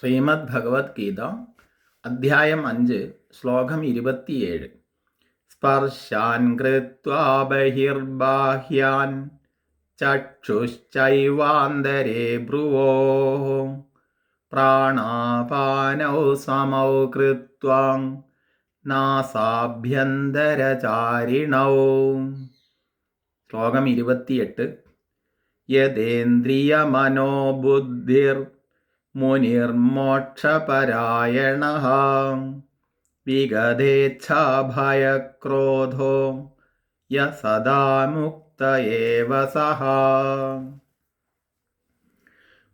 ശ്രീമദ് ഭഗവത്ഗീത അധ്യായം അഞ്ച് ശ്ലോകം ഇരുപത്തിയേഴ്. സ്പർശാൻ കൃത്വാ ബഹിർബാഹ്യാൻ ചക്ഷുശ്ചൈവാന്തരേ ഭ്രുവോ പ്രാണാപാനൗ സമൗ കൃത്വാ നാസാഭ്യന്തരചാരിണൗ. ശ്ലോകം ഇരുപത്തിയെട്ട്. യതേന്ദ്രിയമനോബുദ്ധിർ മുനിർമോക്ഷപരായണ വിഗതേച്ഛാഭയക്രോധോ യ സദാ സഹ.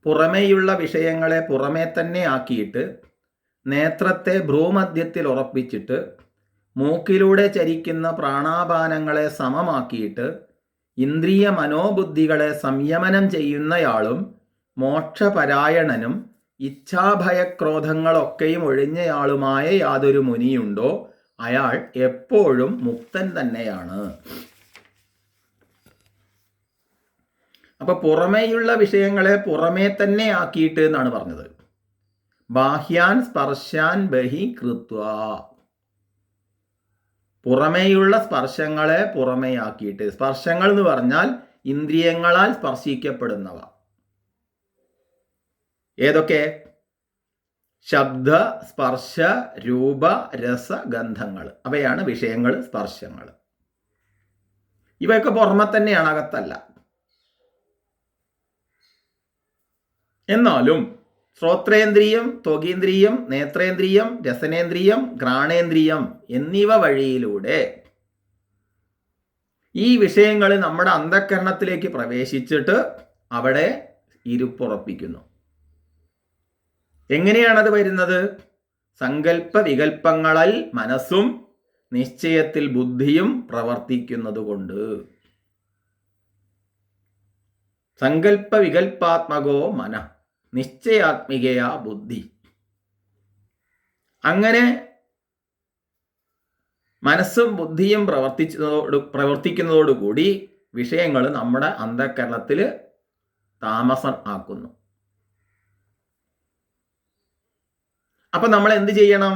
പുറമേയുള്ള വിഷയങ്ങളെ പുറമേ തന്നെ ആക്കിയിട്ട് നേത്രത്തെ ഭ്രൂമധ്യത്തിൽ ഉറപ്പിച്ചിട്ട് മൂക്കിലൂടെ ചരിക്കുന്ന പ്രാണാപാനങ്ങളെ സമമാക്കിയിട്ട് ഇന്ദ്രിയ മനോബുദ്ധികളെ സംയമനം ചെയ്യുന്നയാളും മോക്ഷപരായണനും ഇച്ഛാഭയക്രോധങ്ങളൊക്കെയും ഒഴിഞ്ഞയാളുമായ യാതൊരു മുനിയുണ്ടോ? അയാൾ എപ്പോഴും മുക്തൻ തന്നെയാണ്. അപ്പൊ പുറമേയുള്ള വിഷയങ്ങളെ പുറമേ തന്നെ ആക്കിയിട്ട് എന്നാണ് പറഞ്ഞത്? ബാഹ്യാൻ സ്പർശാൻ ബഹി കൃത്വ. പുറമേയുള്ള സ്പർശങ്ങളെ പുറമേയാക്കിയിട്ട് സ്പർശങ്ങൾ എന്ന് പറഞ്ഞാൽ ഇന്ദ്രിയങ്ങളാൽ സ്പർശിക്കപ്പെടുന്നവ. ഏതൊക്കെ? ശബ്ദ സ്പർശ രൂപ രസ ഗന്ധങ്ങൾ. അവയാണ് വിഷയങ്ങൾ സ്പർശങ്ങൾ. ഇവയൊക്കെ പുറമെ തന്നെയാണ് അകത്തല്ല. എന്നാലും ശ്രോത്രേന്ദ്രിയം ത്വകീന്ദ്രിയം നേത്രേന്ദ്രിയം രസനേന്ദ്രിയം ഘ്രാണേന്ദ്രിയം എന്നിവ വഴിയിലൂടെ ഈ വിഷയങ്ങൾ നമ്മുടെ അന്ധക്കരണത്തിലേക്ക് പ്രവേശിച്ചിട്ട് അവിടെ ഇരുപ്പുറപ്പിക്കുന്നു. എങ്ങനെയാണത് വരുന്നത്? സങ്കല്പ വികല്പങ്ങളാൽ മനസ്സും നിശ്ചയത്തിൽ ബുദ്ധിയും പ്രവർത്തിക്കുന്നത് കൊണ്ട് സങ്കല്പ വികൽപ്പാത്മകോ മന നിശ്ചയാത്മികയാ ബുദ്ധി. അങ്ങനെ മനസ്സും ബുദ്ധിയും പ്രവർത്തിച്ചതോട് പ്രവർത്തിക്കുന്നതോടുകൂടി വിഷയങ്ങൾ നമ്മുടെ അന്ധകരണത്തിൽ താമസം ആക്കുന്നു. അപ്പൊ നമ്മൾ എന്ത് ചെയ്യണം?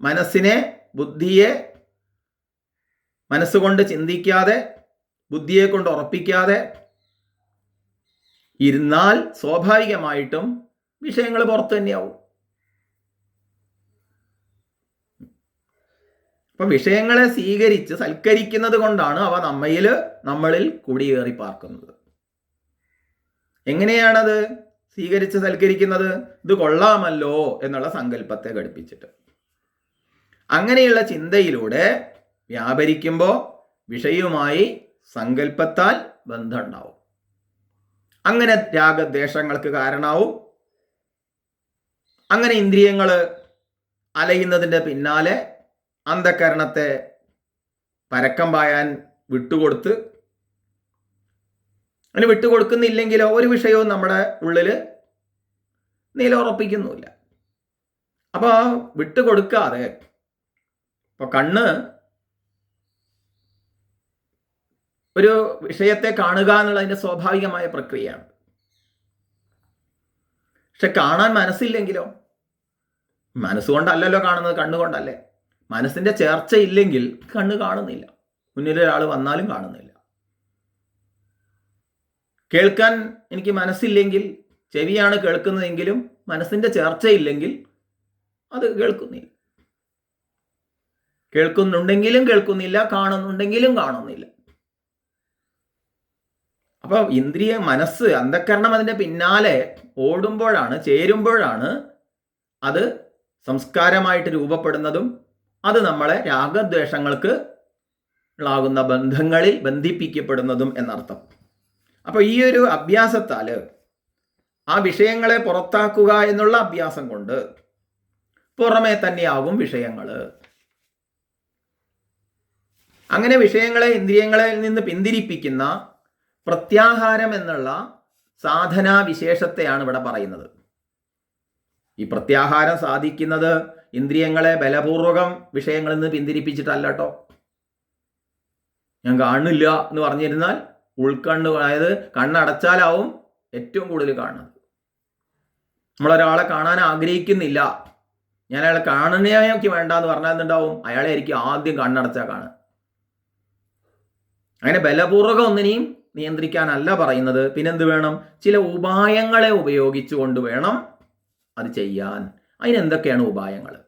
മനസ്സിനെ ബുദ്ധിയെ മനസ്സുകൊണ്ട് ചിന്തിക്കാതെ ബുദ്ധിയെ കൊണ്ട് ഉറപ്പിക്കാതെ ഇരുന്നാൽ സ്വാഭാവികമായിട്ടും വിഷയങ്ങൾ പുറത്തു തന്നെയാവും. അപ്പൊ വിഷയങ്ങളെ സ്വീകരിച്ച് സൽക്കരിക്കുന്നത് കൊണ്ടാണ് അവ നമ്മയിൽ നമ്മളിൽ കുടിയേറി പാർക്കുന്നത്. എങ്ങനെയാണത്? സ്വീകരിച്ച് സൽക്കരിക്കുന്നത് ഇത് കൊള്ളാമല്ലോ എന്നുള്ള സങ്കല്പത്തെ ഘടിപ്പിച്ചിട്ട്. അങ്ങനെയുള്ള ചിന്തയിലൂടെ വ്യാപരിക്കുമ്പോൾ വിഷയവുമായി സങ്കല്പത്താൽ ബന്ധമുണ്ടാവും. അങ്ങനെ രാഗദ്വേഷങ്ങൾക്ക് കാരണമാവും അങ്ങനെ ഇന്ദ്രിയങ്ങൾ അലയുന്നതിന്റെ പിന്നാലെ അന്ധകരണത്തെ പരക്കം പായാൻ വിട്ടുകൊടുത്ത് അങ്ങനെ വിട്ടുകൊടുക്കുന്നില്ലെങ്കിലോ ഒരു വിഷയവും നമ്മുടെ ഉള്ളിൽ നിലയുറപ്പിക്കുന്നുമില്ല അപ്പോൾ വിട്ടുകൊടുക്കാതെ ഇപ്പോൾ കണ്ണ് ഒരു വിഷയത്തെ കാണുക എന്നുള്ള അതിന്റെ സ്വാഭാവികമായ പ്രക്രിയയാണ്. പക്ഷെ കാണാൻ മനസ്സില്ലെങ്കിലോ? മനസ്സുകൊണ്ടല്ലല്ലോ കാണുന്നത് കണ്ണുകൊണ്ടല്ലേ മനസ്സിന്റെ ചേർച്ച ഇല്ലെങ്കിൽ കണ്ണ് കാണുന്നില്ല. മുന്നിൽ ഒരാൾ വന്നാലും കാണുന്നില്ല. കേൾക്കാൻ എനിക്ക് മനസ്സില്ലെങ്കിൽ ചെവിയാണ് കേൾക്കുന്നതെങ്കിലും മനസ്സിന്റെ ചേർച്ചയില്ലെങ്കിൽ അത് കേൾക്കുന്നില്ല. കേൾക്കുന്നുണ്ടെങ്കിലും കേൾക്കുന്നില്ല കാണുന്നുണ്ടെങ്കിലും കാണുന്നില്ല. അപ്പോൾ ഇന്ദ്രിയ മനസ്സ് അന്ധക്കരണം അതിന്റെ പിന്നാലെ ഓടുമ്പോഴാണ് ചേരുമ്പോഴാണ് അത് സംസ്കാരമായിട്ട് രൂപപ്പെടുന്നതും അത് നമ്മളെ രാഗദ്വേഷങ്ങൾക്ക് ഉള്ളാകുന്ന ബന്ധങ്ങളിൽ ബന്ധിപ്പിക്കപ്പെടുന്നതും എന്നർത്ഥം. അപ്പോൾ ഈ ഒരു അഭ്യാസത്താൽ ആ വിഷയങ്ങളെ പുറത്താക്കുക എന്നുള്ള അഭ്യാസം കൊണ്ട് പുറമേ തന്നെയാകും വിഷയങ്ങൾ അങ്ങനെ വിഷയങ്ങളെ ഇന്ദ്രിയങ്ങളിൽ നിന്ന് പിന്തിരിപ്പിക്കുന്ന പ്രത്യാഹാരം എന്നുള്ള സാധനാ വിശേഷത്തെയാണ് ഇവിടെ പറയുന്നത്. ഈ പ്രത്യാഹാരം സാധിക്കുന്നത് ഇന്ദ്രിയങ്ങളെ ബലപൂർവകം വിഷയങ്ങളിൽ നിന്ന് പിന്തിരിപ്പിച്ചിട്ടല്ല കേട്ടോ ഞാൻ കാണുന്നില്ല എന്ന് പറഞ്ഞിരുന്നാൽ ഉൾക്കണ്ണ് അതായത് കണ്ണടച്ചാലാവും ഏറ്റവും കൂടുതൽ കാണുന്നത്. നമ്മളൊരാളെ കാണാൻ ആഗ്രഹിക്കുന്നില്ല. ഞാൻ അയാളെ കാണുന്നേക്ക് വേണ്ട എന്ന് പറഞ്ഞാൽ എന്തുണ്ടാവും? അയാളെ ആയിരിക്കും ആദ്യം കണ്ണടച്ചാൽ കാണുക. അങ്ങനെ ബലപൂർവകം ഒന്നിനെയും നിയന്ത്രിക്കാനല്ല പറയുന്നത്. പിന്നെന്ത് വേണം? ചില ഉപായങ്ങളെ ഉപയോഗിച്ചുകൊണ്ട് വേണം അത് ചെയ്യാൻ. അതിനെന്തൊക്കെയാണ് ഉപായങ്ങൾ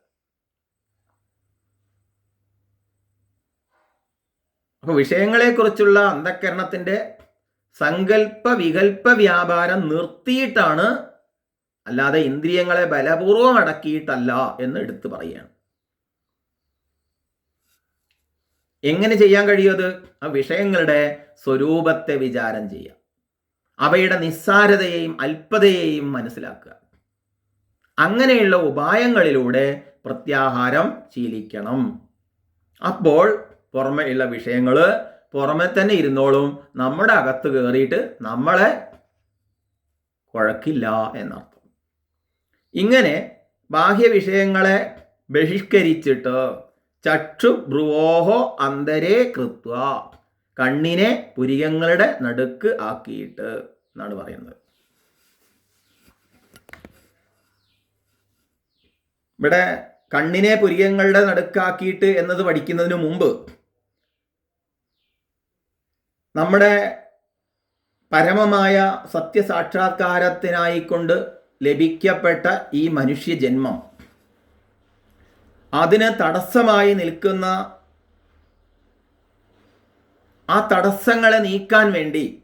അപ്പൊ വിഷയങ്ങളെക്കുറിച്ചുള്ള അന്ധകരണത്തിന്റെ സങ്കല്പ വികല്പ വ്യാപാരം നിർത്തിയിട്ടാണ് അല്ലാതെ ഇന്ദ്രിയങ്ങളെ ബലപൂർവം അടക്കിയിട്ടല്ല എന്ന് എടുത്തു പറയുകയാണ്. എങ്ങനെ ചെയ്യാൻ കഴിയുമത്? ആ വിഷയങ്ങളുടെ സ്വരൂപത്തെ വിചാരം ചെയ്യുക. അവയുടെ നിസ്സാരതയെയും അല്പതയെയും മനസ്സിലാക്കുക. അങ്ങനെയുള്ള ഉപായങ്ങളിലൂടെ പ്രത്യാഹാരം ശീലിക്കണം. അപ്പോൾ പുറമെ ഉള്ള വിഷയങ്ങൾ പുറമെ തന്നെ ഇരുന്നോളും. നമ്മുടെ അകത്ത് കയറിയിട്ട് നമ്മളെ കുഴക്കില്ല എന്നർത്ഥം. ഇങ്ങനെ ബാഹ്യ വിഷയങ്ങളെ ബഹിഷ്കരിച്ചിട്ട് ചക്ഷു ഭ്രുവോഹോ അന്തരേ കൃത്വ കണ്ണിനെ പുരികങ്ങളുടെ നടുക്ക് ആക്കിയിട്ട് എന്നാണ് പറയുന്നത്. ഇവിടെ കണ്ണിനെ പുരികങ്ങളുടെ നടുക്കാക്കിയിട്ട് എന്നത് പഠിക്കുന്നതിന് മുമ്പ് നമ്മുടെ പരമമായ സത്യസാക്ഷാത്കാരത്തിനായിക്കൊണ്ട് ലഭിക്കപ്പെട്ട ഈ മനുഷ്യജന്മം അതിന് തടസ്സമായി നിൽക്കുന്ന ആ തടസ്സങ്ങളെ നീക്കാൻ വേണ്ടി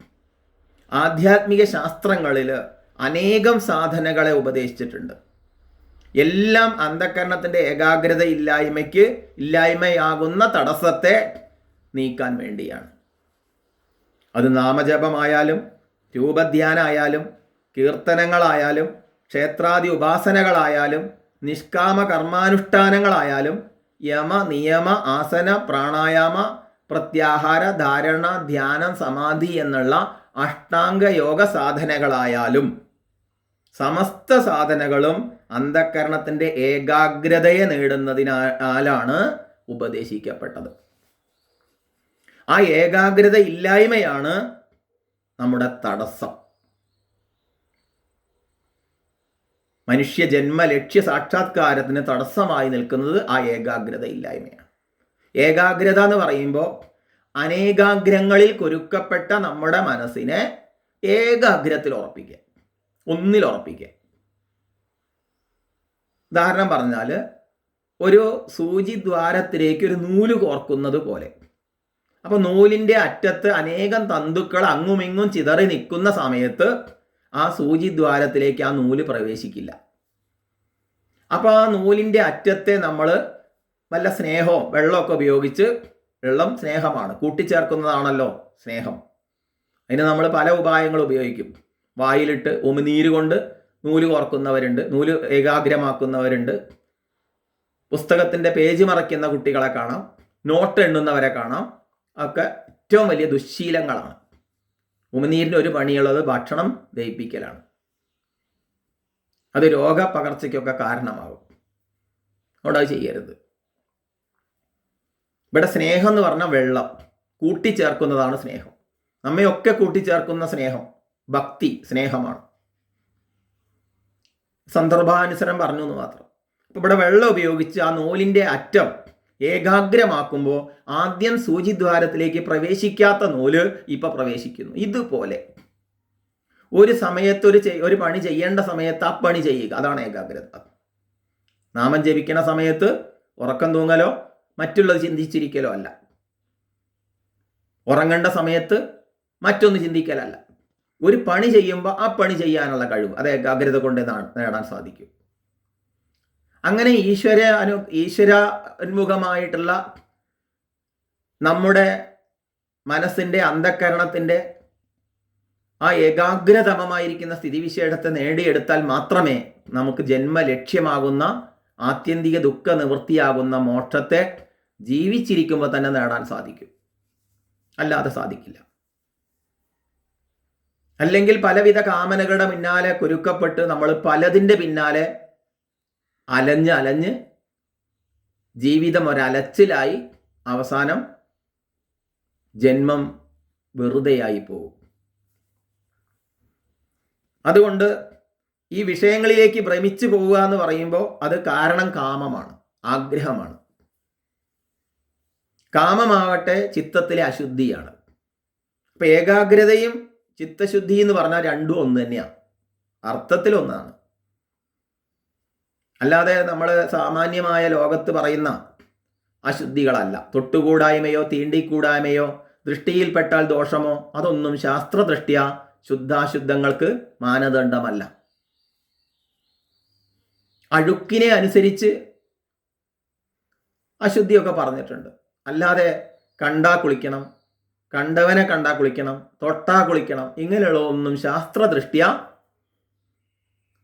ആധ്യാത്മിക ശാസ്ത്രങ്ങളിൽ അനേകം സാധനകളെ ഉപദേശിച്ചിട്ടുണ്ട്. എല്ലാം അന്ധകരണത്തിന്റെ ഏകാഗ്രത ഇല്ലായ്മയ്ക്ക് ഇല്ലായ്മയാകുന്ന തടസ്സത്തെ നീക്കാൻ വേണ്ടിയാണ്. അത് നാമജപമായാലും രൂപധ്യാനായാലും കീർത്തനങ്ങളായാലും ക്ഷേത്രാദി ഉപാസനകളായാലും നിഷ്കാമ കർമാനുഷ്ഠാനങ്ങളായാലും യമ നിയമ ആസന പ്രാണായാമ പ്രത്യാഹാര ധാരണ ധ്യാനം സമാധി എന്നുള്ള അഷ്ടാംഗ യോഗ സാധനകളായാലും സമസ്ത സാധനകളും അന്ധക്കരണത്തിന്റെ ഏകാഗ്രതയെ നേടുന്നതിനാലാണ് ഉപദേശിക്കപ്പെട്ടത്. ആ ഏകാഗ്രത ഇല്ലായ്മയാണ് നമ്മുടെ തടസ്സം. മനുഷ്യ ജന്മ ലക്ഷ്യ സാക്ഷാത്കാരത്തിന് തടസ്സമായി നിൽക്കുന്നത് ആ ഏകാഗ്രത ഇല്ലായ്മയാണ്. ഏകാഗ്രത എന്ന് പറയുമ്പോൾ അനേകാഗ്രങ്ങളിൽ കുരുക്കപ്പെട്ട നമ്മുടെ മനസ്സിനെ ഏകാഗ്രത്തിൽ ഉറപ്പിക്കുക ഒന്നിൽ ഉറപ്പിക്കുക. ഉദാഹരണം പറഞ്ഞാൽ ഒരു സൂചി ദ്വാരത്തിലേക്ക് ഒരു നൂൽ കോർക്കുന്നത് പോലെ. അപ്പോൾ നൂലിന്റെ അറ്റത്ത് അനേകം തന്തുക്കൾ അങ്ങുമിങ്ങും ചിതറി നിൽക്കുന്ന സമയത്ത് ആ സൂചി ദ്വാരത്തിലേക്ക് ആ നൂൽ പ്രവേശിക്കില്ല. അപ്പോൾ ആ നൂലിന്റെ അറ്റത്തെ നമ്മൾ വല്ല സ്നേഹവും വെള്ളമൊക്കെ ഉപയോഗിച്ച് വെള്ളം സ്നേഹമാണ്. കൂട്ടിച്ചേർക്കുന്നതാണല്ലോ സ്നേഹം. അതിന് നമ്മൾ പല ഉപായങ്ങൾ ഉപയോഗിക്കും. വായിലിട്ട് ഉമിനീര് കൊണ്ട് നൂൽ കോർക്കുന്നവരുണ്ട് നൂൽ ഏകാഗ്രമാക്കുന്നവരുണ്ട്. പുസ്തകത്തിന്റെ പേജ് മറയ്ക്കുന്ന കുട്ടികളെ കാണാം നോട്ട് എണ്ണുന്നവരെ കാണാം. ഒക്കെ ഏറ്റവും വലിയ ദുശ്ശീലങ്ങളാണ് ഉമിനീരിന് ഒരു പണിയുള്ളത് ഭക്ഷണം ദഹിപ്പിക്കലാണ്. അത് രോഗപകർച്ചയ്ക്കൊക്കെ കാരണമാകും അവിടെ അത് ചെയ്യരുത്. ഇവിടെ സ്നേഹം എന്ന് പറഞ്ഞാൽ വെള്ളം. കൂട്ടിച്ചേർക്കുന്നതാണ് സ്നേഹം. നമ്മയൊക്കെ കൂട്ടിച്ചേർക്കുന്ന സ്നേഹം ഭക്തി സ്നേഹമാണ്. സന്ദർഭാനുസരണം പറഞ്ഞു എന്ന് മാത്രം ഇവിടെ വെള്ളം ഉപയോഗിച്ച് ആ നൂലിന്റെ അറ്റം ഏകാഗ്രമാക്കുമ്പോൾ ആദ്യം സൂചിദ്വാരത്തിലേക്ക് പ്രവേശിക്കാത്ത നൂൽ ഇപ്പൊ പ്രവേശിക്കുന്നു. ഇതുപോലെ. ഒരു സമയത്ത് ഒരു ഒരു പണി ചെയ്യേണ്ട സമയത്ത് ആ പണി ചെയ്യുക. അതാണ് ഏകാഗ്രത. നാമം ജപിക്കണ സമയത്ത് ഉറക്കം തൂങ്ങലോ മറ്റുള്ളത് ചിന്തിച്ചിരിക്കലോ അല്ല. ഉറങ്ങേണ്ട സമയത്ത് മറ്റൊന്ന് ചിന്തിക്കലല്ല. ഒരു പണി ചെയ്യുമ്പോൾ ആ പണി ചെയ്യാനുള്ള കഴിവ് അത് ഏകാഗ്രത കൊണ്ട് നേടാൻ സാധിക്കും. അങ്ങനെ ഈശ്വര അനു ഈശ്വരോന്മുഖമായിട്ടുള്ള നമ്മുടെ മനസ്സിന്റെ അന്ധക്കരണത്തിന്റെ ആ ഏകാഗ്രതമമായിരിക്കുന്ന സ്ഥിതിവിശേഷത്തെ നേടിയെടുത്താൽ മാത്രമേ നമുക്ക് ജന്മ ലക്ഷ്യമാകുന്ന ആത്യന്തിക ദുഃഖ നിവൃത്തിയാകുന്ന മോക്ഷത്തെ ജീവിച്ചിരിക്കുമ്പോൾ തന്നെ നേടാൻ സാധിക്കും. അല്ലാതെ സാധിക്കില്ല. അല്ലെങ്കിൽ പലവിധ കാമനകളുടെ പിന്നാലെ കുരുക്കപ്പെട്ട് നമ്മൾ പലതിന്റെ പിന്നാലെ അലഞ്ഞ് അലഞ്ഞ് ജീവിതം ഒരലച്ചിലായി അവസാനം ജന്മം വെറുതെയായി പോകും. അതുകൊണ്ട് ഈ വിഷയങ്ങളിലേക്ക് ഭ്രമിച്ചു പോവുക എന്ന് പറയുമ്പോൾ അത് കാരണം കാമമാണ് ആഗ്രഹമാണ്. കാമമാവട്ടെ ചിത്തത്തിലെ അശുദ്ധിയാണ്. അപ്പൊ ഏകാഗ്രതയും ചിത്തശുദ്ധി എന്ന് പറഞ്ഞാൽ രണ്ടും ഒന്ന് തന്നെയാണ് അർത്ഥത്തിൽ ഒന്നാണ്. അല്ലാതെ നമ്മൾ സാമാന്യമായ ലോകത്ത് പറയുന്ന അശുദ്ധികളല്ല. തൊട്ടുകൂടായ്മയോ തീണ്ടിക്കൂടായ്മയോ ദൃഷ്ടിയിൽപ്പെട്ടാൽ ദോഷമോ അതൊന്നും ശാസ്ത്രദൃഷ്ട്യ ശുദ്ധാശുദ്ധങ്ങൾക്ക് മാനദണ്ഡമല്ല. അഴുക്കിനെ അനുസരിച്ച് അശുദ്ധിയൊക്കെ പറഞ്ഞിട്ടുണ്ട്. അല്ലാതെ കണ്ടാ കുളിക്കണം കണ്ടവനെ കണ്ടാ കുളിക്കണം തൊട്ടാ കുളിക്കണം ഇങ്ങനെയുള്ള ഒന്നും ശാസ്ത്രദൃഷ്ട്യ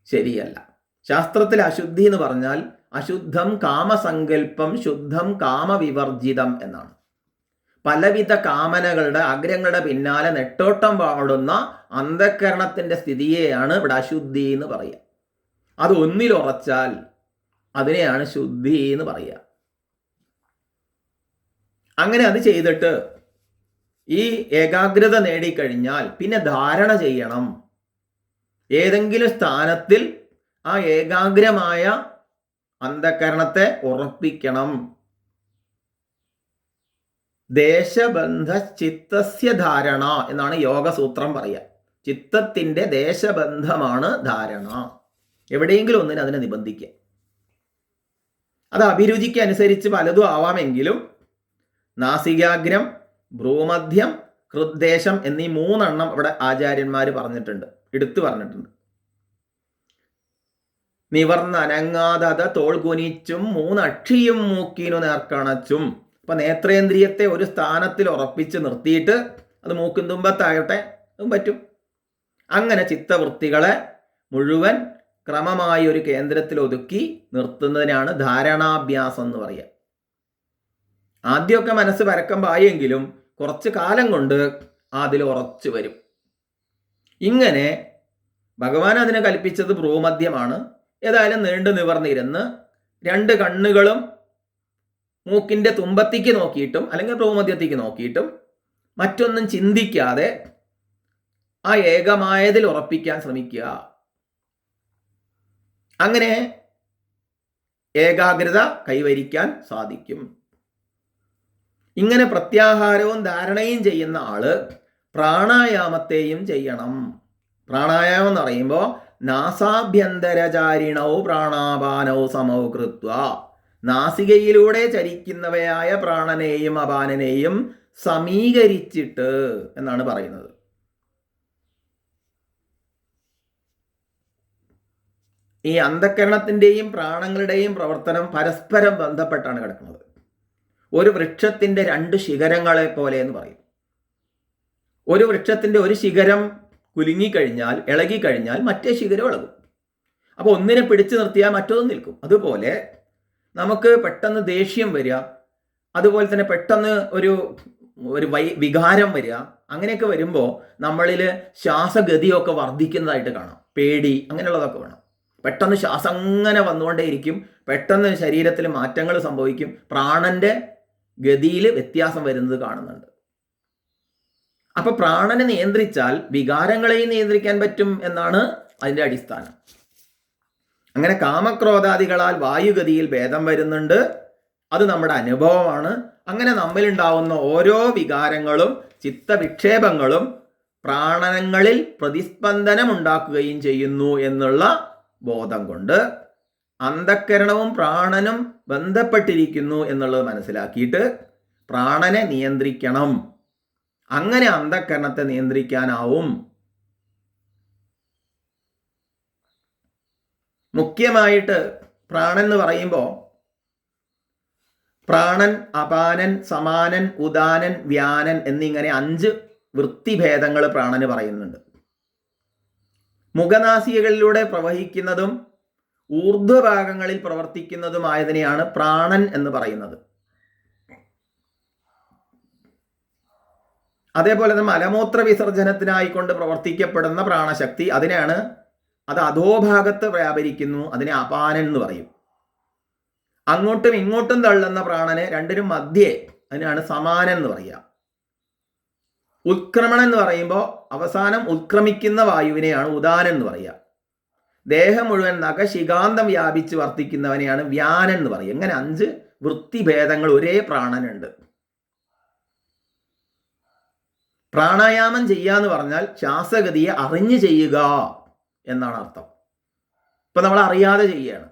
ശരിയല്ല. ശാസ്ത്രത്തിൽ അശുദ്ധി എന്ന് പറഞ്ഞാൽ അശുദ്ധം കാമസങ്കല്പം ശുദ്ധം കാമവിവർജിതം എന്നാണ്. പലവിധ കാമനകളുടെ ആഗ്രഹങ്ങളുടെ പിന്നാലെ നെട്ടോട്ടം പാടുന്ന അന്ധകരണത്തിന്റെ സ്ഥിതിയെയാണ് ഇവിടെ അശുദ്ധി എന്ന് പറയുക. അത് ഒന്നിലുറച്ചാൽ അതിനെയാണ് ശുദ്ധി എന്ന് പറയുക. അങ്ങനെ അത് ചെയ്തിട്ട് ഈ ഏകാഗ്രത നേടിക്കഴിഞ്ഞാൽ പിന്നെ ധാരണ ചെയ്യണം. ഏതെങ്കിലും സ്ഥാനത്തിൽ ആ ഏകാഗ്രമായ അന്ധകരണത്തെ ഉറപ്പിക്കണം. ദേശബന്ധ ചിത്തസ്യ ധാരണ എന്നാണ് യോഗസൂത്രം പറയുക. ചിത്തത്തിന്റെ ദേശബന്ധമാണ് ധാരണ. എവിടെയെങ്കിലും ഒന്നിനെ അതിനെ നിബന്ധിക്കുക. അത് അഭിരുചിക്ക് അനുസരിച്ച് പലതും ആവാമെങ്കിലും നാസികാഗ്രം ഭ്രൂമധ്യം ഹൃദ്ദേശം എന്നീ മൂന്നെണ്ണം ഇവിടെ ആചാര്യന്മാർ പറഞ്ഞിട്ടുണ്ട് എടുത്തു പറഞ്ഞിട്ടുണ്ട്. നിവർന്നനങ്ങാതത തോൾ കുനിച്ചും മൂന്നക്ഷിയും മൂക്കിനു നേർക്കണച്ചും. അപ്പൊ നേത്രേന്ദ്രിയത്തെ ഒരു സ്ഥാനത്തിൽ ഉറപ്പിച്ച് നിർത്തിയിട്ട് അത് മൂക്കും തുമ്പത്താകട്ടെ അതും പറ്റും. അങ്ങനെ ചിത്തവൃത്തികളെ മുഴുവൻ ക്രമമായി ഒരു കേന്ദ്രത്തിൽ ഒതുക്കി നിർത്തുന്നതിനാണ് ധാരണാഭ്യാസം എന്ന് പറയുക. ആദ്യമൊക്കെ മനസ്സ് പരക്കം പായെങ്കിലും കുറച്ച് കാലം കൊണ്ട് അതിൽ ഉറച്ചു വരും. ഇങ്ങനെ ഭഗവാൻ അതിനെ കൽപ്പിച്ചത് ഭ്രൂമധ്യമാണ് ഏതായാലും നീണ്ടു നിവർന്നിരുന്ന് രണ്ട് കണ്ണുകളും മൂക്കിന്റെ തുമ്പത്തേക്ക് നോക്കിയിട്ടും അല്ലെങ്കിൽ ഭ്രൂമധ്യത്തേക്ക് നോക്കിയിട്ടും മറ്റൊന്നും ചിന്തിക്കാതെ ആ ഏകമായതിൽ ഉറപ്പിക്കാൻ ശ്രമിക്കുക. അങ്ങനെ ഏകാഗ്രത കൈവരിക്കാൻ സാധിക്കും. ഇങ്ങനെ പ്രത്യാഹാരവും ധാരണയും ചെയ്യുന്ന ആൾ പ്രാണായാമത്തെയും ചെയ്യണം. പ്രാണായാമം എന്ന് പറയുമ്പോൾ നാസാഭ്യന്തരചാരിണവും പ്രാണാപാനോ സമോ കൃത്വ? നാസികയിലൂടെ ചരിക്കുന്നവയായ പ്രാണനെയും അപാനനെയും സമീകരിച്ചിട്ട് എന്നാണ് പറയുന്നത്. ഈ അന്ധക്കരണത്തിന്റെയും പ്രാണങ്ങളുടെയും പ്രവർത്തനം പരസ്പരം ബന്ധപ്പെട്ടാണ് കിടക്കുന്നത്. ഒരു വൃക്ഷത്തിന്റെ രണ്ട് ശിഖരങ്ങളെ പോലെ എന്ന് പറയും. ഒരു വൃക്ഷത്തിന്റെ ഒരു ശിഖരം കുലുങ്ങിക്കഴിഞ്ഞാൽ ഇളകിക്കഴിഞ്ഞാൽ മറ്റേ ശിഖരം ഇളകും. അപ്പോൾ ഒന്നിനെ പിടിച്ചു നിർത്തിയാൽ മറ്റൊന്ന് നിൽക്കും. അതുപോലെ നമുക്ക് പെട്ടെന്ന് ദേഷ്യം വരിക അതുപോലെ തന്നെ പെട്ടെന്ന് ഒരു ഒരു വൈ വികാരം വരിക അങ്ങനെയൊക്കെ വരുമ്പോൾ നമ്മളിൽ ശ്വാസഗതിയൊക്കെ വർദ്ധിക്കുന്നതായിട്ട് കാണാം. പേടി അങ്ങനെയുള്ളതൊക്കെ വേണം. പെട്ടെന്ന് ശ്വാസം അങ്ങനെ വന്നുകൊണ്ടേയിരിക്കും. പെട്ടെന്ന് ശരീരത്തിൽ മാറ്റങ്ങൾ സംഭവിക്കും. പ്രാണന്റെ ഗതിയിൽ വ്യത്യാസം വരുന്നത് കാണുന്നുണ്ട്. അപ്പൊ പ്രാണനെ നിയന്ത്രിച്ചാൽ വികാരങ്ങളെയും നിയന്ത്രിക്കാൻ പറ്റും എന്നാണ് അതിന്റെ അടിസ്ഥാനം. അങ്ങനെ കാമക്രോധാദികളാൽ വായുഗതിയിൽ ഭേദം വരുന്നുണ്ട്. അത് നമ്മുടെ അനുഭവമാണ്. അങ്ങനെ നമ്മിലുണ്ടാവുന്ന ഓരോ വികാരങ്ങളും ചിത്തവിക്ഷേപങ്ങളും പ്രാണനങ്ങളിൽ പ്രതിസ്പന്ദനം ഉണ്ടാക്കുകയും ചെയ്യുന്നു എന്നുള്ള ബോധം കൊണ്ട് അന്ധക്കരണവും പ്രാണനും ബന്ധപ്പെട്ടിരിക്കുന്നു എന്നുള്ളത് മനസ്സിലാക്കിയിട്ട് പ്രാണനെ നിയന്ത്രിക്കണം. അങ്ങനെ അന്ധക്കരണത്തെ നിയന്ത്രിക്കാനാവും. മുഖ്യമായിട്ട് പ്രാണൻ എന്ന് പറയുമ്പോൾ പ്രാണൻ അപാനൻ സമാനൻ ഉദാനൻ വ്യാനൻ എന്നിങ്ങനെ അഞ്ച് വൃത്തിഭേദങ്ങൾ പ്രാണന് പറയുന്നുണ്ട്. മുഖനാസികളിലൂടെ പ്രവഹിക്കുന്നതും ഊർധ്വഭാഗങ്ങളിൽ പ്രവർത്തിക്കുന്നതുമായതിനെയാണ് പ്രാണൻ എന്ന് പറയുന്നത്. അതേപോലെ തന്നെ മലമൂത്ര വിസർജനത്തിനായിക്കൊണ്ട് പ്രവർത്തിക്കപ്പെടുന്ന പ്രാണശക്തി അതിനെയാണ് അത് അധോഭാഗത്ത് വ്യാപരിക്കുന്നു അതിനെ അപാനൻ എന്ന് പറയും. അങ്ങോട്ടും ഇങ്ങോട്ടും തള്ളുന്ന പ്രാണനെ രണ്ടിനും മധ്യേ അതിനാണ് സമാനൻ എന്ന് പറയുക. ഉത്ക്രമണം എന്ന് പറയുമ്പോൾ അവസാനം ഉത്ക്രമിക്കുന്ന വായുവിനെയാണ് ഉദാനം എന്ന് പറയുക. ദേഹം മുഴുവൻ നഖശികാന്തം വ്യാപിച്ച് വർത്തിക്കുന്നവനെയാണ് വ്യാനൻ എന്ന് പറയുക. ഇങ്ങനെ അഞ്ച് വൃത്തിഭേദങ്ങൾ ഒരേ പ്രാണനുണ്ട്. പ്രാണായാമം ചെയ്യുക ചെയ്യാന്ന് പറഞ്ഞാൽ ശ്വാസഗതിയെ അറിഞ്ഞു ചെയ്യുക എന്നാണ് അർത്ഥം. ഇപ്പൊ നമ്മൾ അറിയാതെ ചെയ്യുകയാണ്.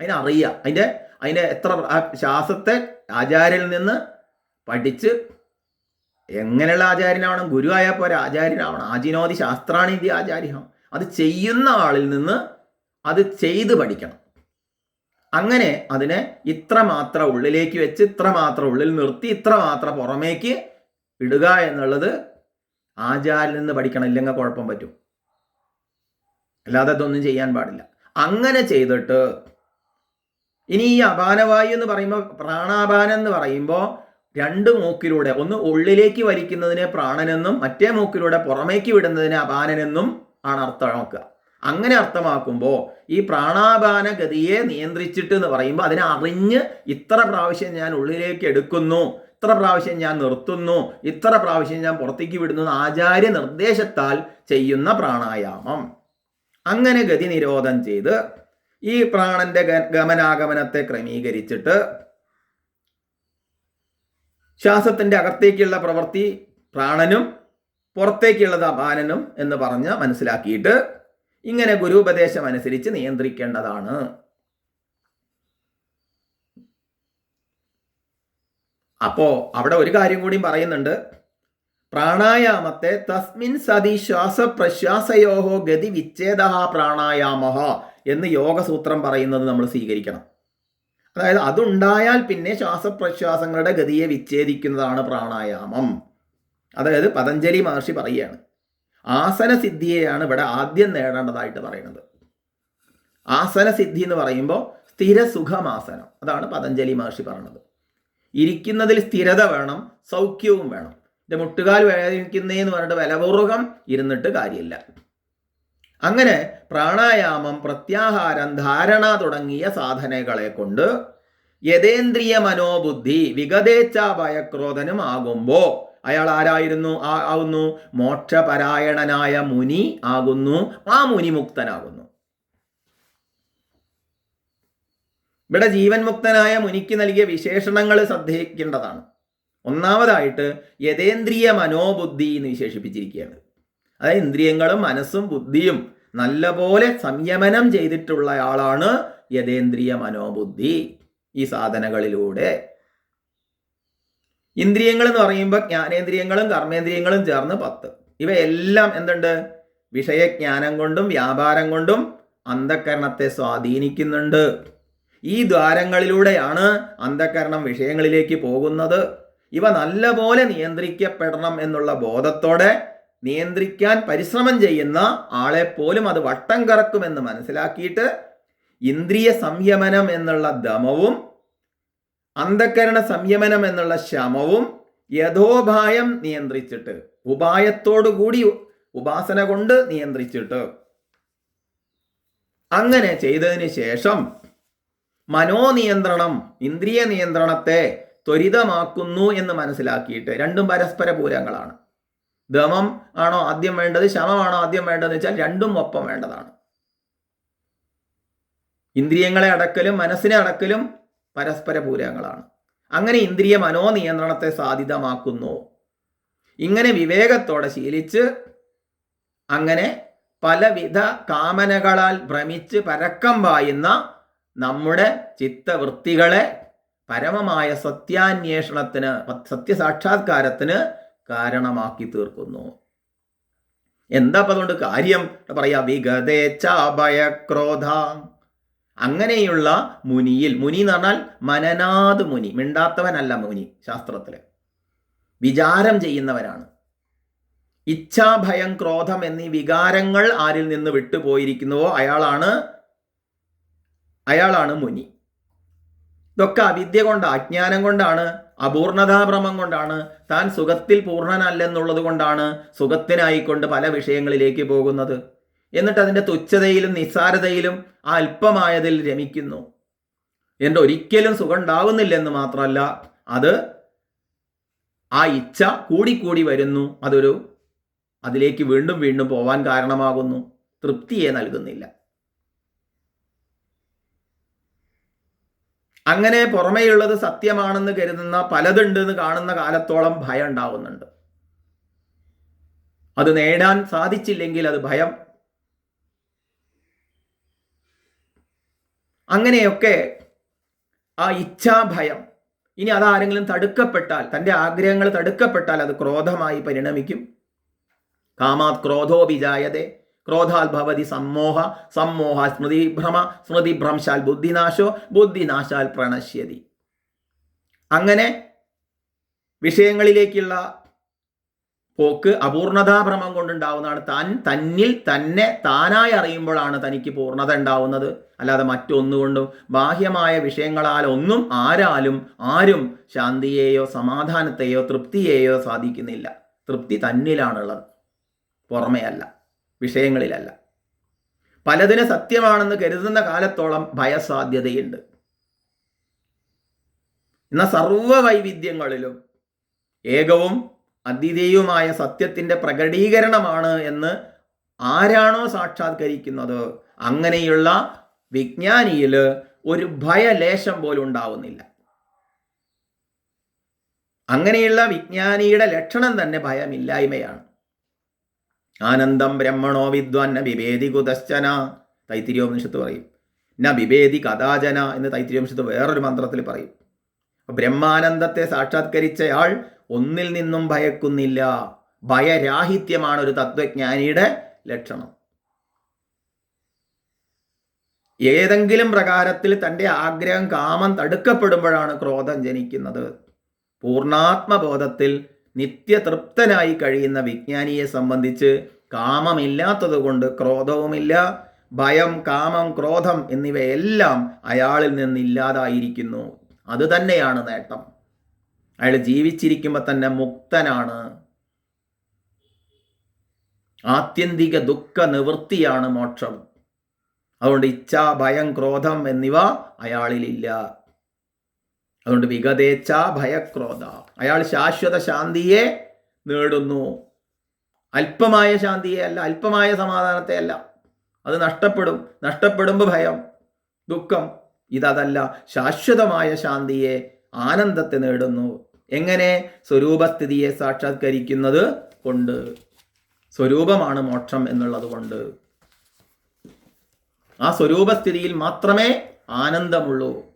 അതിനെ അതിന്റെ അതിന്റെ എത്ര ശ്വാസത്തെ ആചാര്യനിൽ നിന്ന് പഠിച്ച് എങ്ങനെയുള്ള ആചാര്യനാവണം? ഗുരു ആയാൽ പോലെ ആചാര്യനാവണം. ആജിനോതി ശാസ്ത്രാണിതി ആചാര്യം അത് ചെയ്യുന്ന ആളിൽ നിന്ന് അത് ചെയ്ത് പഠിക്കണം. അങ്ങനെ അതിനെ ഇത്ര മാത്രം ഉള്ളിലേക്ക് വെച്ച് ഇത്ര മാത്രം ഉള്ളിൽ നിർത്തി ഇത്ര മാത്രം പുറമേക്ക് ഇടുക എന്നുള്ളത് ആചാരിൽ നിന്ന് പഠിക്കണം ഇല്ലെങ്കിൽ കുഴപ്പം പറ്റും. അല്ലാതെ അതൊന്നും ചെയ്യാൻ പാടില്ല. അങ്ങനെ ചെയ്തിട്ട് ഇനി ഈ അപാനവായു എന്ന് പറയുമ്പോൾ പ്രാണാപാനം എന്ന് പറയുമ്പോൾ രണ്ട് മൂക്കിലൂടെ ഒന്ന് ഉള്ളിലേക്ക് വലിക്കുന്നതിനെ പ്രാണനെന്നും മറ്റേ മൂക്കിലൂടെ പുറമേക്ക് വിടുന്നതിനെ അപാനനെന്നും ആണ് അർത്ഥമാക്കുക. അങ്ങനെ അർത്ഥമാക്കുമ്പോൾ ഈ പ്രാണാപാന ഗതിയെ നിയന്ത്രിച്ചിട്ട് എന്ന് പറയുമ്പോൾ അതിനെ അറിഞ്ഞ് ഇത്ര പ്രാവശ്യം ഞാൻ ഉള്ളിലേക്ക് എടുക്കുന്നു ഇത്ര പ്രാവശ്യം ഞാൻ നിർത്തുന്നു ഇത്ര പ്രാവശ്യം ഞാൻ പുറത്തേക്ക് വിടുന്നു ആചാര്യ നിർദ്ദേശത്താൽ ചെയ്യുന്ന പ്രാണായാമം. അങ്ങനെ ഗതി നിരോധം ചെയ്ത് ഈ പ്രാണന്റെ ഗമനാഗമനത്തെ ക്രമീകരിച്ചിട്ട് ശ്വാസത്തിന്റെ അകത്തേക്കുള്ള പ്രവൃത്തി പ്രാണനും പുറത്തേക്കുള്ളത് അപാനനും എന്ന് പറഞ്ഞ് മനസ്സിലാക്കിയിട്ട് ഇങ്ങനെ ഗുരുപദേശം അനുസരിച്ച് നിയന്ത്രിക്കേണ്ടതാണ്. അപ്പോ അവിടെ ഒരു കാര്യം കൂടി പറയുന്നുണ്ട്. പ്രാണായാമത്തെ തസ്മിൻ സതി ശ്വാസപ്രശ്വാസയോഹോ ഗതി വിച്ഛേദ പ്രാണായാമഹ എന്ന് യോഗസൂത്രം പറയുന്നത് നമ്മൾ സ്വീകരിക്കണം. അതായത് അതുണ്ടായാൽ പിന്നെ ശ്വാസപ്രശ്വാസങ്ങളുടെ ഗതിയെ വിച്ഛേദിക്കുന്നതാണ് പ്രാണായാമം. അതായത് പതഞ്ജലി മഹർഷി പറയുകയാണ്. ആസനസിദ്ധിയെയാണ് ഇവിടെ ആദ്യം നേടേണ്ടതായിട്ട് പറയുന്നത്. ആസന സിദ്ധി എന്ന് പറയുമ്പോൾ സ്ഥിരസുഖമാസനം. അതാണ് പതഞ്ജലി മഹർഷി പറയുന്നത് ഇരിക്കുന്നതിൽ സ്ഥിരത വേണം സൗഖ്യവും വേണം. എന്റെ മുട്ടുകാൽ വേദനിക്കുന്നതെന്ന് പറഞ്ഞിട്ട് വിലപൂർവകം ഇരുന്നിട്ട് കാര്യമില്ല. അങ്ങനെ പ്രാണായാമം പ്രത്യാഹാരം ധാരണ തുടങ്ങിയ സാധനകളെ കൊണ്ട് യഥേന്ദ്രിയ മനോബുദ്ധി വികതേച്ച ഭയക്രോധനും ആകുമ്പോൾ അയാൾ ആരായിരുന്നു? ആവുന്നു. മോക്ഷപരായണനായ മുനി ആകുന്നു. ആ മുനി മുക്തനാകുന്നു ഇവിടെ ജീവൻ മുക്തനായ മുനിക്ക് നൽകിയ വിശേഷണങ്ങൾ ശ്രദ്ധിക്കേണ്ടതാണ് ഒന്നാമതായിട്ട് യഥേന്ദ്രിയ മനോബുദ്ധി എന്ന് വിശേഷിപ്പിച്ചിരിക്കുകയാണ്. അതായത് ഇന്ദ്രിയങ്ങളും മനസ്സും ബുദ്ധിയും നല്ലപോലെ സംയമനം ചെയ്തിട്ടുള്ള ആളാണ് യഥേന്ദ്രിയ മനോബുദ്ധി ഈ സാധനകളിലൂടെ ഇന്ദ്രിയങ്ങൾ എന്ന് പറയുമ്പോൾ ജ്ഞാനേന്ദ്രിയങ്ങളും കർമ്മേന്ദ്രിയങ്ങളും ചേർന്ന് പത്ത്. ഇവയെല്ലാം എന്തുണ്ട്? വിഷയജ്ഞാനം കൊണ്ടും വ്യാപാരം കൊണ്ടും അന്ധകരണത്തെ സ്വാധീനിക്കുന്നുണ്ട്. ഈ ദ്വാരങ്ങളിലൂടെയാണ് അന്ധകരണം വിഷയങ്ങളിലേക്ക് പോകുന്നത്. ഇവ നല്ലപോലെ നിയന്ത്രിക്കപ്പെടണം എന്നുള്ള ബോധത്തോടെ നിയന്ത്രിക്കാൻ പരിശ്രമം ചെയ്യുന്ന ആളെ പോലും അത് വട്ടം കറക്കുമെന്ന് മനസ്സിലാക്കിയിട്ട് ഇന്ദ്രിയ സംയമനം എന്നുള്ള ദമവും അന്ധകരണ സംയമനം എന്നുള്ള ശമവും യഥോപായം നിയന്ത്രിച്ചിട്ട് ഉപായത്തോടുകൂടി ഉപാസന കൊണ്ട് നിയന്ത്രിച്ചിട്ട്. അങ്ങനെ ചെയ്തതിന് ശേഷം മനോനിയന്ത്രണം ഇന്ദ്രിയ നിയന്ത്രണത്തെ ത്വരിതമാക്കുന്നു എന്ന് മനസ്സിലാക്കിയിട്ട് രണ്ടും പരസ്പര പൂരങ്ങളാണ്. ദമം ആണോ ആദ്യം വേണ്ടത് ശമമാണോ ആദ്യം വേണ്ടതെന്ന് വെച്ചാൽ രണ്ടും ഒപ്പം വേണ്ടതാണ്. ഇന്ദ്രിയങ്ങളെ അടക്കലും മനസ്സിനെ അടക്കലും പരസ്പര പൂരങ്ങളാണ്. അങ്ങനെ ഇന്ദ്രിയ മനോനിയന്ത്രണത്തെ സാധ്യതമാക്കുന്നു ഇങ്ങനെ വിവേകത്തോടെ ശീലിച്ച് അങ്ങനെ പലവിധ കാമനകളാൽ ഭ്രമിച്ച് പരക്കം പായുന്ന നമ്മുടെ ചിത്തവൃത്തികളെ പരമമായ സത്യാന്വേഷണത്തിന് സത്യസാക്ഷാത്കാരത്തിന് കാരണമാക്കി തീർക്കുന്നു. എന്താ അതുകൊണ്ട് കാര്യം? പറയാ വിഗതേച്ഛാഭയക്രോധ അങ്ങനെയുള്ള മുനിയിൽ മുനി എന്ന് പറഞ്ഞാൽ മനനാത് മുനി മിണ്ടാത്തവനല്ല മുനി ശാസ്ത്രത്തിൽ. വിചാരം ചെയ്യുന്നവരാണ്. ഇച്ഛാഭയം ക്രോധം എന്നീ വികാരങ്ങൾ ആരിൽ നിന്ന് വിട്ടുപോയിരിക്കുന്നുവോ? അയാളാണ് അയാളാണ് മുനി. ഇതൊക്കെ അവിദ്യ കൊണ്ട് അജ്ഞാനം കൊണ്ടാണ് അപൂർണതാഭ്രമം കൊണ്ടാണ് താൻ സുഖത്തിൽ പൂർണനല്ലെന്നുള്ളത് കൊണ്ടാണ് സുഖത്തിനായിക്കൊണ്ട് പല വിഷയങ്ങളിലേക്ക് പോകുന്നത്. എന്നിട്ട് അതിന്റെ തുച്ഛതയിലും നിസ്സാരതയിലും ആ അല്പമായതിൽ രമിക്കുന്നു. എന്റെ ഒരിക്കലും സുഖം ഉണ്ടാവുന്നില്ലെന്ന് മാത്രമല്ല അത് ആ ഇച്ഛ കൂടിക്കൂടി വരുന്നു അതൊരു അതിലേക്ക് വീണ്ടും വീണ്ടും പോവാൻ കാരണമാകുന്നു തൃപ്തിയെ നൽകുന്നില്ല. അങ്ങനെ പുറമേയുള്ളത് സത്യമാണെന്ന് കരുതുന്ന പലതുണ്ട് എന്ന് കാണുന്ന കാലത്തോളം ഭയം ഉണ്ടാവുന്നുണ്ട്. അത് നേടാൻ സാധിച്ചില്ലെങ്കിൽ അത് ഭയം. അങ്ങനെയൊക്കെ ആ ഇച്ഛാഭയം ഇനി അതാരെങ്കിലും തടുക്കപ്പെട്ടാൽ തന്റെ ആഗ്രഹങ്ങൾ തടുക്കപ്പെട്ടാൽ അത് ക്രോധമായി പരിണമിക്കും. കാമാത് ക്രോധോ വിജായതേ. ക്രോധാൽ ഭവതി സമ്മോഹ സമ്മോഹ സ്മൃതിഭ്രമ സ്മൃതിഭ്രംശാൽ ബുദ്ധിനാശോ ബുദ്ധിനാശാൽ പ്രണശ്യതി. അങ്ങനെ വിഷയങ്ങളിലേക്കുള്ള പോക്ക് അപൂർണതാഭ്രമം കൊണ്ടുണ്ടാവുന്നതാണ്. താൻ തന്നിൽ തന്നെ താനായി അറിയുമ്പോഴാണ് തനിക്ക് പൂർണത ഉണ്ടാവുന്നത്. അല്ലാതെ മറ്റൊന്നുകൊണ്ടും ബാഹ്യമായ വിഷയങ്ങളാൽ ഒന്നും ആരാലും ആരും ശാന്തിയെയോ സമാധാനത്തെയോ തൃപ്തിയെയോ സാധിക്കുന്നില്ല. തൃപ്തി തന്നിലാണുള്ളത്. പുറമേ വിഷയങ്ങളിലല്ല. പലതിന് സത്യമാണെന്ന് കരുതുന്ന കാലത്തോളം ഭയസാധ്യതയുണ്ട്. എന്ന സർവ വൈവിധ്യങ്ങളിലും ഏകവും അദ്വിതീയവുമായ സത്യത്തിന്റെ പ്രകടീകരണമാണ് എന്ന് ആരാണോ സാക്ഷാത്കരിക്കുന്നത് അങ്ങനെയുള്ള വിജ്ഞാനിയിൽ ഒരു ഭയലേശം പോലും ഉണ്ടാവുന്നില്ല. അങ്ങനെയുള്ള വിജ്ഞാനിയുടെ ലക്ഷണം തന്നെ ഭയമില്ലായ്മയാണ്. ആനന്ദം ബ്രഹ്മണോ വിദ്വാൻ? ന ബിഭേദി കുതശ്ചന. തൈത്തിരിയോപനിഷത്ത് പറയും. ന ബിഭേദി കഥാചന എന്ന് തൈത്തിരിയോപനിഷത്ത് വേറൊരു മന്ത്രത്തിൽ പറയും. ബ്രഹ്മാനന്ദത്തെ സാക്ഷാത്കരിച്ചയാൾ ഒന്നിൽ നിന്നും ഭയക്കുന്നില്ല. ഭയരാഹിത്യമാണ് ഒരു തത്വജ്ഞാനിയുടെ ലക്ഷണം. ഏതെങ്കിലും പ്രകാരത്തിൽ തന്റെ ആഗ്രഹം കാമം തടുക്കപ്പെടുമ്പോഴാണ് ക്രോധം ജനിക്കുന്നത്. പൂർണാത്മബോധത്തിൽ നിത്യതൃപ്തനായി കഴിയുന്ന വിജ്ഞാനിയെ സംബന്ധിച്ച് കാമമില്ലാത്തതുകൊണ്ട് ക്രോധവുമില്ല. ഭയം കാമം ക്രോധം എന്നിവയെല്ലാം അയാളിൽ നിന്നില്ലാതായിരിക്കുന്നു. അത് തന്നെയാണ് നേട്ടം. അയാൾ ജീവിച്ചിരിക്കുമ്പോൾ തന്നെ മുക്തനാണ്. ആത്യന്തിക ദുഃഖ നിവൃത്തിയാണ് മോക്ഷം. അതുകൊണ്ട് ഇച്ഛ ഭയം ക്രോധം എന്നിവ അയാളിലില്ല. അതുകൊണ്ട് വിഗതേച്ഛ ഭയക്രോധ. അയാൾ ശാശ്വത ശാന്തിയെ നേടുന്നു. അല്പമായ ശാന്തിയെ അല്ല അല്പമായ സമാധാനത്തെ അല്ല. അത് നഷ്ടപ്പെടും. നഷ്ടപ്പെടുമ്പോൾ ഭയം ദുഃഖം. ഇതതല്ല ശാശ്വതമായ ശാന്തിയെ ആനന്ദത്തെ നേടുന്നു. എങ്ങനെ? സ്വരൂപസ്ഥിതിയെ സാക്ഷാത്കരിക്കുന്നത് കൊണ്ട്. സ്വരൂപമാണ് മോക്ഷം എന്നുള്ളത് കൊണ്ട്. ആ സ്വരൂപസ്ഥിതിയിൽ മാത്രമേ ആനന്ദമുള്ളൂ.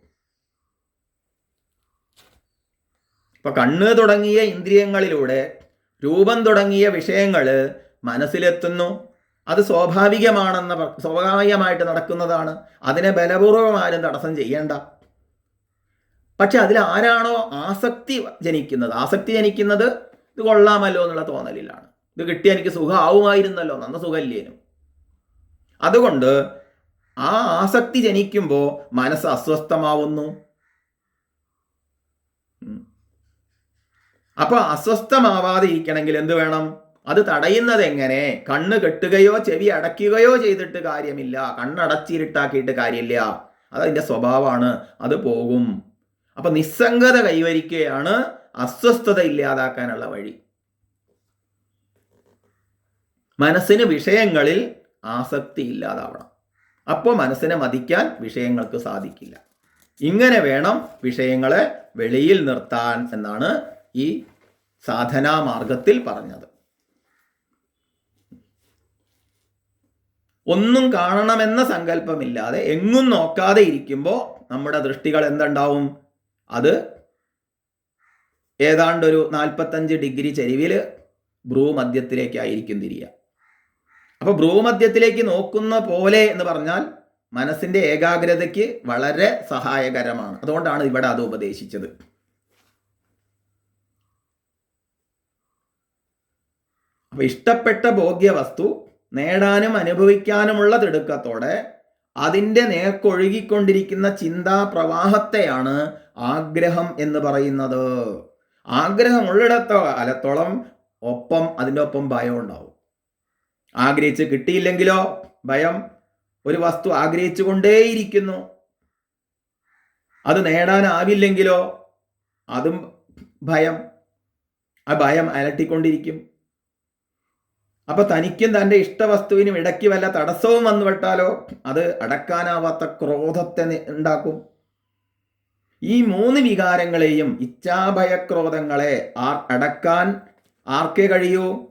ഇപ്പൊ കണ്ണ് തുടങ്ങിയ ഇന്ദ്രിയങ്ങളിലൂടെ രൂപം തുടങ്ങിയ വിഷയങ്ങൾ മനസ്സിലെത്തുന്നു. അത് സ്വാഭാവികമാണെന്ന സ്വാഭാവികമായിട്ട് നടക്കുന്നതാണ്. അതിനെ ബലപൂർവം ആരും തടസ്സം ചെയ്യേണ്ട. പക്ഷെ അതിൽ ആരാണോ ആസക്തി ജനിക്കുന്നത്? ആസക്തി ജനിക്കുന്നത് ഇത് കൊള്ളാമല്ലോ എന്നുള്ള തോന്നലിലാണ്. ഇത് കിട്ടിയ എനിക്ക് സുഖമാവുമായിരുന്നല്ലോ. നന്ന സുഖല്ലേനും. അതുകൊണ്ട് ആ ആസക്തി ജനിക്കുമ്പോൾ മനസ്സ് അസ്വസ്ഥമാവുന്നു. അപ്പോൾ അസ്വസ്ഥമാവാതെ ഇരിക്കണമെങ്കിൽ എന്ത് വേണം? അത് തടയുന്നത് എങ്ങനെ കണ്ണ് കെട്ടുകയോ ചെവി അടയ്ക്കുകയോ ചെയ്തിട്ട് കാര്യമില്ല. കണ്ണടച്ചിരുട്ടാക്കിയിട്ട് കാര്യമില്ല. അതതിന്റെ സ്വഭാവമാണ്. അത് പോകും. അപ്പൊ നിസ്സംഗത കൈവരിക്കുകയാണ് അസ്വസ്ഥത ഇല്ലാതാക്കാനുള്ള വഴി. മനസ്സിന് വിഷയങ്ങളിൽ ആസക്തി ഇല്ലാതാവണം. അപ്പോൾ മനസ്സിനെ മതിക്കാൻ വിഷയങ്ങൾക്ക് സാധിക്കില്ല. ഇങ്ങനെ വേണം വിഷയങ്ങളെ വെളിയിൽ നിർത്താൻ എന്നാണ് ഈ സാധനാ മാർഗത്തിൽ പറഞ്ഞത്. ഒന്നും കാണണമെന്ന സങ്കല്പമില്ലാതെ എങ്ങും നോക്കാതെ ഇരിക്കുമ്പോൾ നമ്മുടെ ദൃഷ്ടികൾ എന്തുണ്ടാവും? അത് ഏതാണ്ട് ഒരു നാൽപ്പത്തഞ്ച് ഡിഗ്രി ചരിവിൽ ഭ്രൂമധ്യത്തിലേക്കായിരിക്കും തിരിയുക. അപ്പോൾ ഭ്രൂമധ്യത്തിലേക്ക് നോക്കുന്ന പോലെ എന്ന് പറഞ്ഞാൽ മനസ്സിന്റെ ഏകാഗ്രതയ്ക്ക് വളരെ സഹായകരമാണ്. അതുകൊണ്ടാണ് ഇവിടെ അത് ഉപദേശിച്ചത്. ഇഷ്ടപ്പെട്ട ഭോഗ്യവസ്തു നേടാനും അനുഭവിക്കാനുമുള്ള തിടുക്കത്തോടെ അതിന്റെ നേർക്കൊഴുകിക്കൊണ്ടിരിക്കുന്ന ചിന്താ പ്രവാഹത്തെയാണ് ആഗ്രഹം എന്ന് പറയുന്നത്. ആഗ്രഹം ഉള്ളിടത്തോ കാലത്തോളം ഒപ്പം അതിന്റെ ഒപ്പം ഭയം ഉണ്ടാവും. ആഗ്രഹിച്ച് കിട്ടിയില്ലെങ്കിലോ ഭയം ഒരു വസ്തു ആഗ്രഹിച്ചു കൊണ്ടേയിരിക്കുന്നു. അത് നേടാനാവില്ലെങ്കിലോ അതും ഭയം. ആ ഭയം അലട്ടിക്കൊണ്ടിരിക്കും. അപ്പൊ തനിക്കും തന്റെ ഇഷ്ടവസ്തുവിനും ഇടയ്ക്ക് വല്ല തടസ്സവും വന്നു വിട്ടാലോ? അത് അടക്കാനാവാത്ത ക്രോധത്തെ ഉണ്ടാക്കും. ഈ മൂന്ന് വികാരങ്ങളെയും ഇച്ഛാഭയക്രോധങ്ങളെ ആർ അടക്കാൻ ആർക്കേ കഴിയൂ?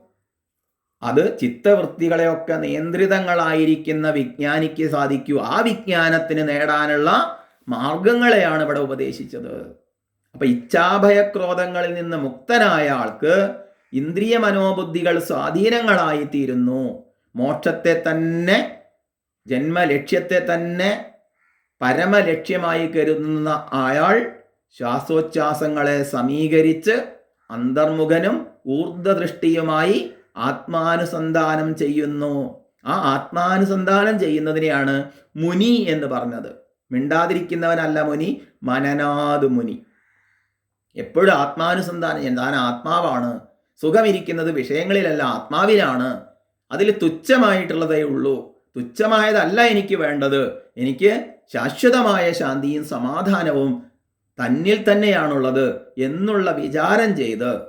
അത് ചിത്തവൃത്തികളെയൊക്കെ നിയന്ത്രിതങ്ങളായിരിക്കുന്ന വിജ്ഞാനിക്ക് സാധിക്കൂ. ആ വിജ്ഞാനത്തിന് നേടാനുള്ള മാർഗങ്ങളെയാണ് ഇവിടെ ഉപദേശിച്ചത്. അപ്പൊ ഇച്ഛാഭയക്രോധങ്ങളിൽ നിന്ന് മുക്തനായ ആൾക്ക് ഇന്ദ്രിയ മനോബുദ്ധികൾ സ്വാധീനങ്ങളായിത്തീരുന്നു. മോക്ഷത്തെ തന്നെ ജന്മലക്ഷ്യത്തെ തന്നെ പരമലക്ഷ്യമായി കരുതുന്ന അയാൾ ശ്വാസോച്ഛ്വാസങ്ങളെ സമീകരിച്ച് അന്തർമുഖനും ഊർദ്ധദൃഷ്ടിയുമായി ആത്മാനുസന്ധാനം ചെയ്യുന്നു. ആ ആത്മാനുസന്ധാനം ചെയ്യുന്നതിനെയാണ് മുനി എന്ന് പറഞ്ഞത്. മിണ്ടാതിരിക്കുന്നവനല്ല മുനി മനനാദ് മുനി. എപ്പോഴും ആത്മാനുസന്ധാനം ഞാൻ ആത്മാവാണ്. സുഖമിരിക്കുന്നത് വിഷയങ്ങളിലല്ല ആത്മാവിലാണ്. അതിൽ തുച്ഛമായിട്ടുള്ളതേ ഉള്ളൂ. തുച്ഛമായതല്ല എനിക്ക് വേണ്ടത്. എനിക്ക് ശാശ്വതമായ ശാന്തിയും സമാധാനവും തന്നിൽ തന്നെയാണുള്ളത് എന്നുള്ള വിചാരം ചെയ്ത്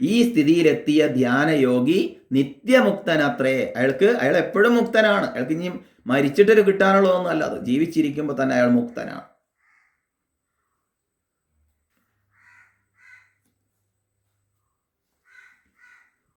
ഈ സ്ഥിതിയിലെത്തിയ ധ്യാനയോഗി നിത്യമുക്തനത്രേ. അയാൾക്ക് അയാൾ എപ്പോഴും മുക്തനാണ്. അയാൾക്ക് ഇനി മരിച്ചിട്ടൊരു കിട്ടാനുള്ളതൊന്നും അല്ല അത് ജീവിച്ചിരിക്കുമ്പോൾ തന്നെ അയാൾ മുക്തനാണ്.